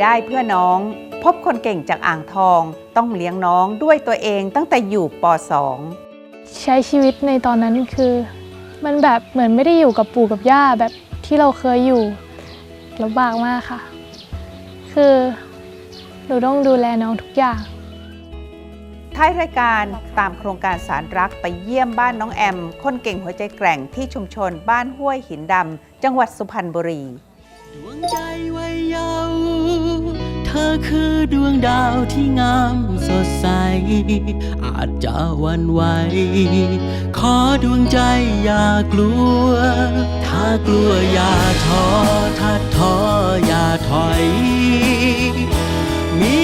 อยได้เพื่อน้อง พบคนเก่งจากอ่างทอง ต้องเลี้ยงน้องด้วยตัวเองตั้งแต่อยู่ป .2 ใช้ชีวิตในตอนนั้นคือ มันแบบเหมือนไม่ได้อยู่กับปู่กับย่าแบบที่เราเคยอยู่ลำบากมากค่ะ คือหนูต้องดูแลน้องทุกอย่างท้ายรายการตามโครงการสารรักไปเยี่ยมบ้านน้องแอม คนเก่งหัวใจแกร่งที่ชุมชนบ้านห้วยหินดำจังหวัดสุพรรณบุรี เธอคือดวงดาวที่งามสดใส อาจจะวันไหว ขอดวงใจอย่ากลัว ถ้ากลัวอย่าท้อถ้าท้ออย่าถอย มี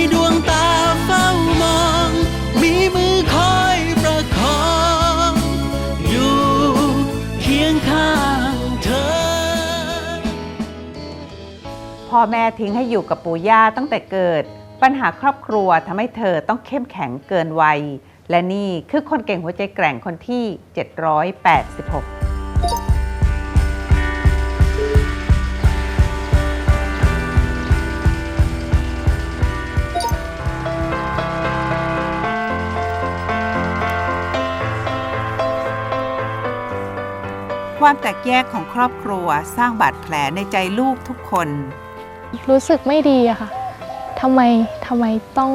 พ่อแม่ทิ้งให้อยู่กับปู่ย่าตั้งแต่เกิด ปัญหาครอบครัวทำให้เธอต้องเข้มแข็งเกินวัย และนี่คือคนเก่งหัวใจแกร่งคนที่ 786ความแตกแยกของครอบครัวสร้างบาดแผลในใจลูกทุกคน รู้สึกไม่ดีอะค่ะทำไมทำไมต้อง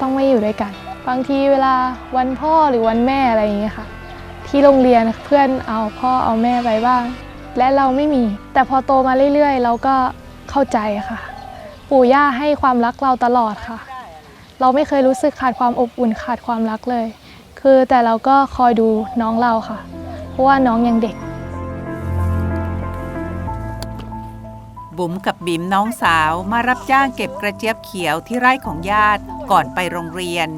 ต้องไม่อยู่ด้วยกัน บางทีเวลาวันพ่อหรือวันแม่อะไรอย่างเงี้ยค่ะ ที่โรงเรียนเพื่อนเอาพ่อเอาแม่ไปบ้าง และเราไม่มี แต่พอโตมาเรื่อยๆ เราก็เข้าใจค่ะ ปู่ย่าให้ความรักเราตลอดค่ะ เราไม่เคยรู้สึกขาดความอบอุ่นขาดความรักเลย คือแต่เราก็คอยดูน้องเราค่ะ เพราะว่าน้องยังเด็ก บุ๋มกับบิ๋มน้องสาวมารับจ้างเก็บกระเจี๊ยบเขียวที่ไร่ของญาติก่อนไปโรงเรียน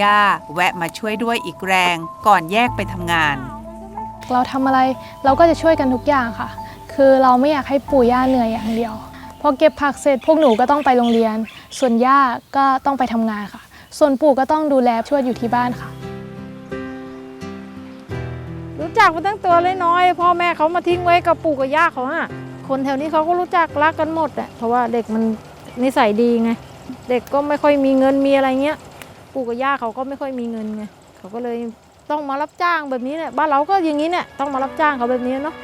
ย่าแวะมาช่วยด้วยอีกแรงก่อนแยกไปทำงาน เราทำอะไรเราก็จะช่วยกันทุกอย่างค่ะ คือเราไม่อยากให้ปู่ย่าเหนื่อยอย่างเดียว พอเก็บผักเสร็จพวกหนูก็ต้องไปโรงเรียน ส่วนย่าก็ต้องไปทำงานค่ะ ส่วนปู่ก็ต้องดูแลช่วยอยู่ที่บ้านค่ะรู้จักมาตั้งตัวเลยน้อยๆพ่อแม่เขามาทิ้งไว้กับปู่กับย่าเขาอะ คนแถวนี้เขาก็รู้จักรักกันหมดอะเพราะว่าเด็กมันนิสัยดีไง เด็กก็ไม่ค่อยมีเงินมีอะไรเงี้ย ปู่กับย่าเขาก็ไม่ค่อยมีเงินไง เขาก็เลยต้องมารับจ้างแบบนี้เนี่ย บ้านเราก็อย่างนี้เนี่ย ต้องมารับจ้างเขาแบบนี้เนาะ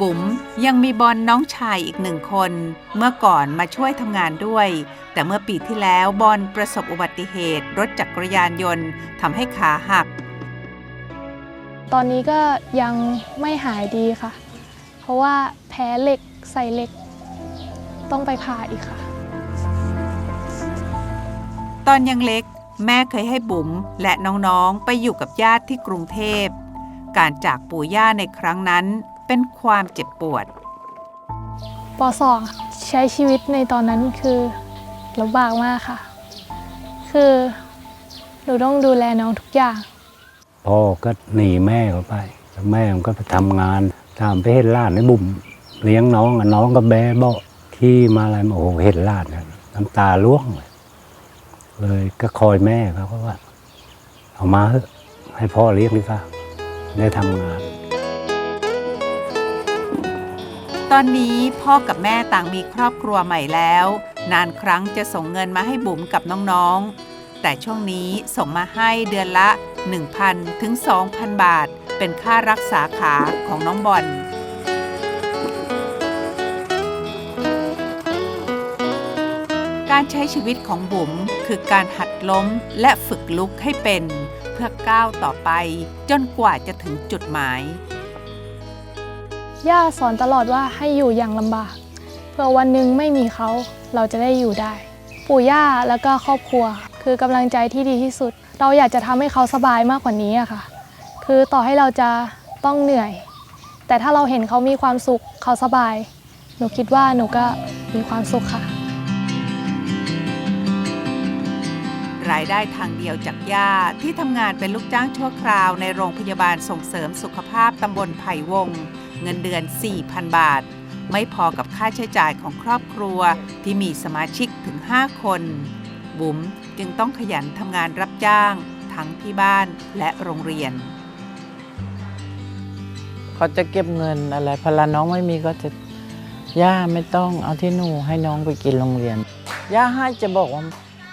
บุ๋มยังมีบอลน้องชายอีกหนึ่งคน เมื่อก่อนมาช่วยทำงานด้วย แต่เมื่อปีที่แล้วบอลประสบอุบัติเหตุ รถจักรยานยนต์ทำให้ขาหัก ตอนนี้ก็ยังไม่หายดีค่ะ เพราะว่าแพ้เหล็กใส่เหล็ก ต้องไปผ่าอีกค่ะ ตอนยังเล็ก แม่เคยให้บุ๋มและน้องๆ ไปอยู่กับญาติที่กรุงเทพ การจากปู่ย่าในครั้งนั้นเป็นความเจ็บปวดป .2 ใช้ชีวิตในตอนนั้นคือลำบากมากค่ะ คือหนูต้องดูแลน้องทุกอย่าง พ่อก็หนีแม่เขาไปแล้วแม่มันก็ไปทำงานตามไปเห็นหลานในบุ่มเลี้ยงน้องอะน้องก็แบเบาะขี่มาอะไรมาโอ้โหเห็นหลานเนี่ยน้ำตาล่วงเลยเลยก็คอยแม่เขาก็ว่า เอามาเถอะให้พ่อเลี้ยงดีกว่าได้ทำงาน ตอนนี้พ่อกับแม่ต่างมีครอบครัวใหม่แล้ว นานครั้งจะส่งเงินมาให้บุ๋มกับน้องๆ แต่ช่วงนี้ส่งมาให้เดือนละ 1,000 ถึง 2,000 บาท เป็นค่ารักษาขาของน้องบอลการใช้ชีวิตของบุ๋มคือการหัดล้มและฝึกลุกให้เป็น เพื่อก้าวต่อไป จนกว่าจะถึงจุดหมาย ย่าสอนตลอดว่าให้อยู่อย่างลำบาก เพื่อวันหนึ่งไม่มีเขาเราจะได้อยู่ได้ ปู่ย่าแล้วก็ครอบครัว คือกำลังใจที่ดีที่สุด เราอยากจะทำให้เขาสบายมากกว่านี้อะค่ะ คือต่อให้เราจะต้องเหนื่อย แต่ถ้าเราเห็นเขามีความสุขเขาสบาย หนูคิดว่าหนูก็มีความสุขค่ะ รายได้ทางเดียวจากย่าที่ทำงานเป็นลูกจ้างชั่วคราวในโรงพยาบาลส่งเสริมสุขภาพตำบลไผ่วง เงินเดือน 4,000 บาท ไม่พอกับค่าใช้จ่ายของครอบครัวที่มีสมาชิกถึง 5 คน บุ๋มจึงต้องขยันทำงานรับจ้าง ทั้งที่บ้านและโรงเรียน เขาจะเก็บเงินอะไรพลาน้องไม่มีก็จะย่าไม่ต้องเอาที่หนูให้น้องไปกินโรงเรียน ย่าให้จะบอกว่า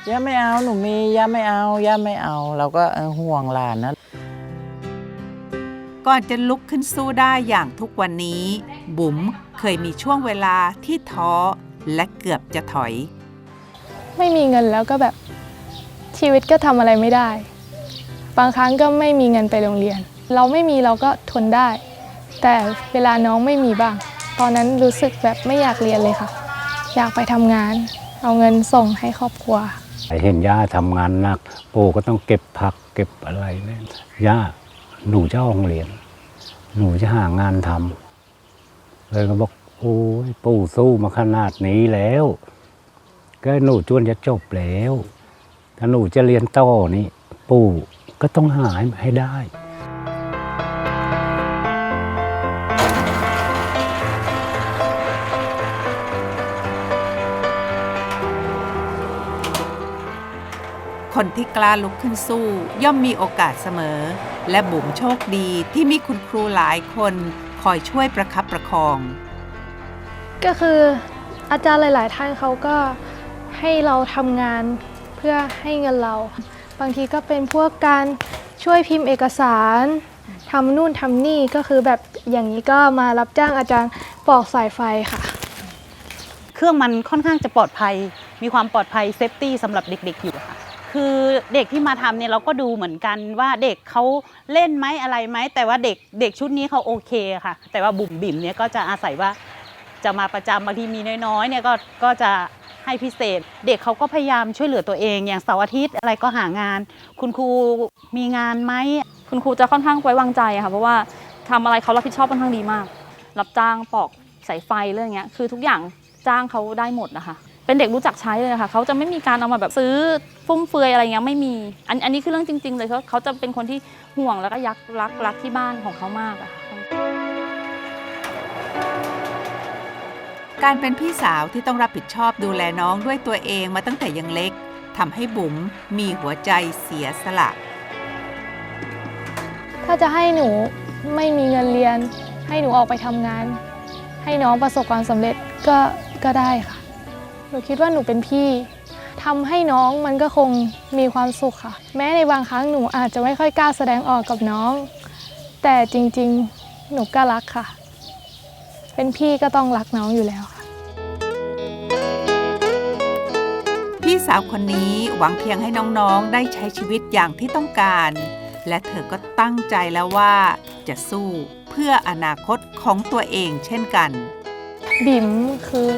ย่าไม่เอาหนูมีย่าไม่เอาย่าไม่เอา เราก็เออห่วงหลานนะก่อนจะลุกขึ้นสู้ได้อย่างทุกวันนี้ บุ๋มเคยมีช่วงเวลาที่ท้อและเกือบจะถอย ไม่มีเงินแล้วก็แบบชีวิตก็ทำอะไรไม่ได้ บางครั้งก็ไม่มีเงินไปโรงเรียน เราไม่มีเราก็ทนได้ แต่เวลาน้องไม่มีบ้าง ตอนนั้นรู้สึกแบบไม่อยากเรียนเลยค่ะ อยากไปทำงาน เอาเงินส่งให้ครอบครัวเห็นย่าทำงานหนัก ปู่ก็ต้องเก็บผักเก็บอะไรเนี่ยย่าหนูจะออกโรงเรียน หนูจะหางานทำเลยก็บอกโอ้ยปู่สู้มาขนาดนี้แล้ว ก็หนูจวนจะจบแล้ว ถ้าหนูจะเรียนต่อนี่ปู่ก็ต้องหาให้ได้คนที่กล้าลุกขึ้นสู้ย่อมมีโอกาสเสมอ และบุ๋มโชคดีที่มีคุณครูหลายคนคอยช่วยประคับประคอง ก็คืออาจารย์หลาย ๆ ท่านเขาก็ ให้เราทำงานเพื่อให้เงินเรา บางทีก็เป็นพวกการช่วยพิมพ์เอกสารทำนู่นทำนี่ก็คือแบบอย่างนี้ก็มารับจ้างอาจารย์ปอกสายไฟค่ะ เครื่องมันค่อนข้างจะปลอดภัย มีความปลอดภัยเซฟตี้สำหรับเด็กๆอยู่ค่ะคือเด็กที่มาทำเนี่ยเราก็ดูเหมือนกันว่าเด็กเขาเล่นไหมอะไรไหมแต่ว่าเด็กเด็กชุดนี้เขาโอเคค่ะ แต่ว่าบุ๋มบิ่มเนี่ยก็จะอาศัยว่าจะมาประจำบางทีมีน้อยๆเนี่ยก็ก็จะ ให้พิเศษ เด็กเขาก็พยายามช่วยเหลือตัวเอง อย่างเสาร์อาทิตย์อะไรก็หางาน คุณครูมีงานไหมคุณครูจะค่อนข้างไว้วางใจอะค่ะเพราะว่าทำอะไรเขารับผิดชอบค่อนข้างดีมาก รับจ้างปอกสายไฟเรื่องเงี้ยคือทุกอย่างจ้างเขาได้หมดนะคะ เป็นเด็กรู้จักใช้เลยค่ะเขาจะไม่มีการเอามาแบบซื้อฟุ่มเฟือยอะไรเงี้ยไม่มีอันอันนี้คือเรื่องจริง ๆ เลยเขาเขาจะเป็นคนที่ห่วงแล้วก็ยักรักรักที่บ้านของเขามากอะค่ะ การเป็นพี่สาวที่ต้องรับผิดชอบดูแลน้องด้วยตัวเองมาตั้งแต่ยังเล็กทำให้บุ๋มมีหัวใจเสียสละ ถ้าจะให้หนูไม่มีเงินเรียน ให้หนูออกไปทำงาน ให้น้องประสบความสำเร็จก็ก็ได้ค่ะ หนูคิดว่าหนูเป็นพี่ทำให้น้องมันก็คงมีความสุขค่ะ แม้ในบางครั้งหนูอาจจะไม่ค่อยกล้าแสดงออกกับน้อง แต่จริงๆ หนูก็รักค่ะ เป็นพี่ก็ต้องรักน้องอยู่แล้วค่ะ พี่สาวคนนี้หวังเพียงให้น้องๆ ได้ใช้ชีวิตอย่างที่ต้องการ และเธอก็ตั้งใจแล้วว่าจะสู้เพื่ออนาคตของตัวเองเช่นกัน บิ๋มคือ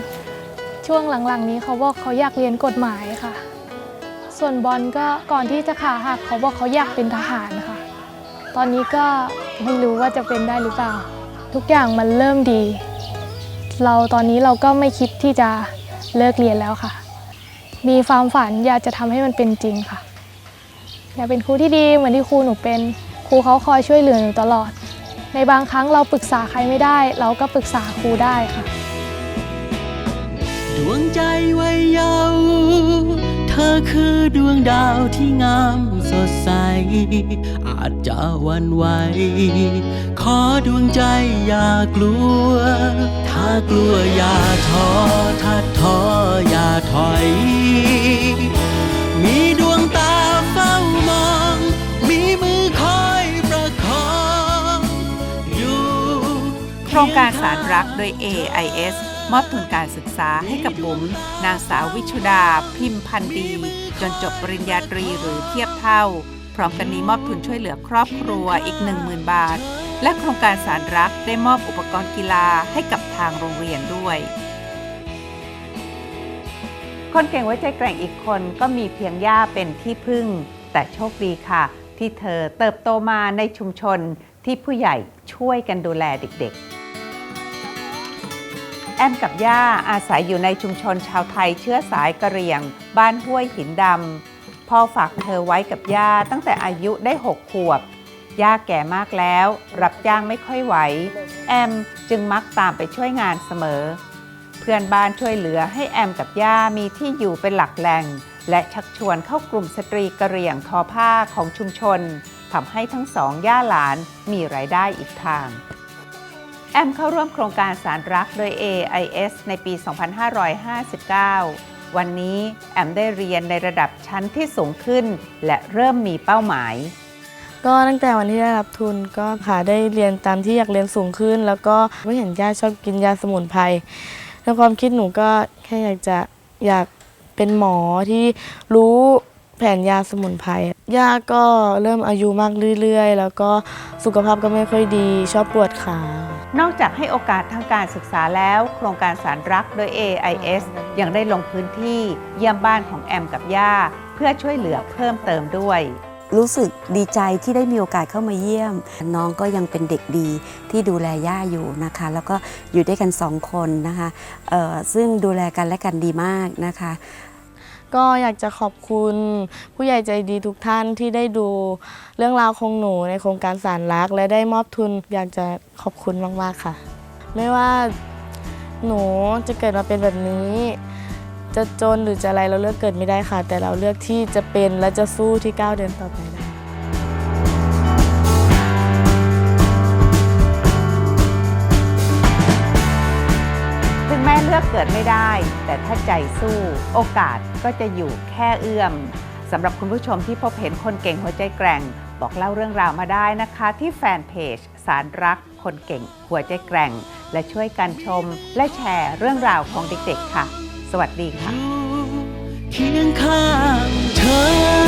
ช่วงหลังๆนี้เขาบอกเขาอยากเรียนกฎหมายค่ะ ส่วนบอลก็ก่อนที่จะขาหักเขาบอกเขาอยากเป็นทหารค่ะ ตอนนี้ก็ไม่รู้ว่าจะเป็นได้หรือเปล่า ทุกอย่างมันเริ่มดี เราตอนนี้เราก็ไม่คิดที่จะเลิกเรียนแล้วค่ะ มีความฝันอยากจะทำให้มันเป็นจริงค่ะ อยากเป็นครูที่ดีเหมือนที่ครูหนูเป็นครูเขาคอยช่วยเหลือหนูตลอด ในบางครั้งเราปรึกษาใครไม่ได้ เราก็ปรึกษาครูได้ค่ะ ดวงใจวัยเยาว์เธอคือดวงดาวที่งามสดใส อาจจะวันไหว ขอดวงใจอย่ากลัว ถ้ากลัวอย่าท้อถ้าท้ออย่าถอย มีดวงตาเฝ้ามอง มีมือคอยประคองอยู่โครงการสารรักโดย AIS มอบทุนการศึกษาให้กับบุ๋มนางสาววิชุดา พิมพ์พันดี จนจบปริญญาตรีหรือเทียบเท่า พร้อมกันนี้มอบทุนช่วยเหลือครอบครัวอีก 10,000 บาท และโครงการสารรักได้มอบอุปกรณ์กีฬาให้กับทางโรงเรียนด้วย คนเก่งไว้ใจแกร่งอีกคนก็มีเพียงย่าเป็นที่พึ่ง แต่โชคดีค่ะ ที่เธอเติบโตมาในชุมชนที่ผู้ใหญ่ช่วยกันดูแลเด็กๆ แอมกับย่าอาศัยอยู่ในชุมชนชาวไทยเชื้อสายกะเหรี่ยง บ้านห้วยหินดำพ่อฝากเธอไว้กับย่าตั้งแต่อายุได้หกขวบ ย่าแก่มากแล้ว รับจ้างไม่ค่อยไหว แอมจึงมักตามไปช่วยงานเสมอ เพื่อนบ้านช่วยเหลือให้แอมกับย่ามีที่อยู่เป็นหลักแหล่ง และชักชวนเข้ากลุ่มสตรีกระเหรี่ยงทอผ้าของชุมชนทำให้ทั้งสองย่าหลานมีรายได้อีกทาง แอมเข้าร่วมโครงการสารรักโดย AIS ในปี 2559 วันนี้แอมได้เรียนในระดับชั้นที่สูงขึ้น และเริ่มมีเป้าหมาย ก็ตั้งแต่วันที่ได้รับทุนก็หาได้เรียนตามที่อยากเรียนสูงขึ้น แล้วก็ไม่เห็นย่าชอบกินยาสมุนไพรในความคิดหนูก็แค่อยากจะอยากเป็นหมอที่รู้แผนยาสมุนไพรย่าก็เริ่มอายุมากเรื่อยๆ แล้วก็สุขภาพก็ไม่ค่อยดี ชอบปวดขานอกจากให้โอกาสทางการศึกษาแล้ว โครงการสารรักโดย AIS ยังได้ลงพื้นที่เยี่ยมบ้านของแอมกับย่า เพื่อช่วยเหลือเพิ่มเติมด้วย รู้สึกดีใจที่ได้มีโอกาสเข้ามาเยี่ยม น้องก็ยังเป็นเด็กดีที่ดูแลย่าอยู่นะคะ แล้วก็อยู่ด้วยกันสองคนนะคะซึ่งดูแลกันและกันดีมากนะคะก็อยากจะขอบคุณผู้ใหญ่ใจดีทุกท่านที่ได้ดูเรื่องราวของหนูในโครงการสารรัก และได้มอบทุนอยากจะขอบคุณมาก ๆ ค่ะ ไม่ว่าหนูจะเกิดมาเป็นแบบนี้ จะจนหรือจะอะไรเราเลือกเกิดไม่ได้ค่ะ แต่เราเลือกที่จะเป็นและจะสู้ที่ก้าวเดินต่อไปได้ถึงแม้เลือกเกิดไม่ได้ แต่ถ้าใจสู้ โอกาสก็จะอยู่แค่เอื้อมสำหรับคุณผู้ชมที่พบเห็นคนเก่งหัวใจแกร่ง บอกเล่าเรื่องราวมาได้นะคะ ที่แฟนเพจ สารรัก คนเก่งหัวใจแกร่ง และช่วยกันชม และแชร์เรื่องราวของเด็กๆค่ะ สวัสดีค่ะเคียงข้างเธอ